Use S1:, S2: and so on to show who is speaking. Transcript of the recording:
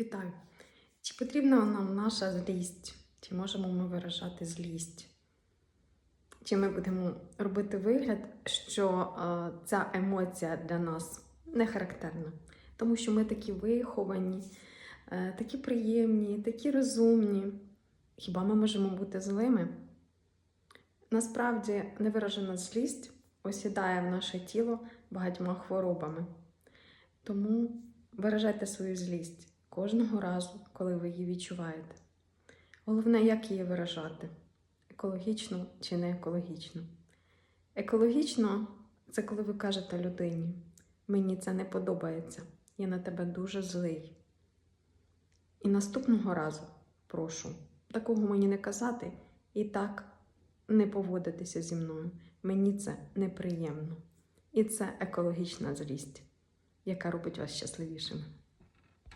S1: Вітаю! Чи потрібна нам наша злість? Чи можемо ми виражати злість? Чи ми будемо робити вигляд, що е, ця емоція для нас не характерна? Тому що ми такі виховані, е, такі приємні, такі розумні. Хіба ми можемо бути злими? Насправді невиражена злість осідає в наше тіло багатьма хворобами. Тому виражайте свою злість кожного разу, коли ви її відчуваєте. Головне, як її виражати: екологічно чи не екологічно. Екологічно це коли ви кажете людині: мені це не подобається, я на тебе дуже злий. І наступного разу прошу такого мені не казати і так не поводитися зі мною. Мені це неприємно. І це екологічна злість, яка робить вас щасливішими.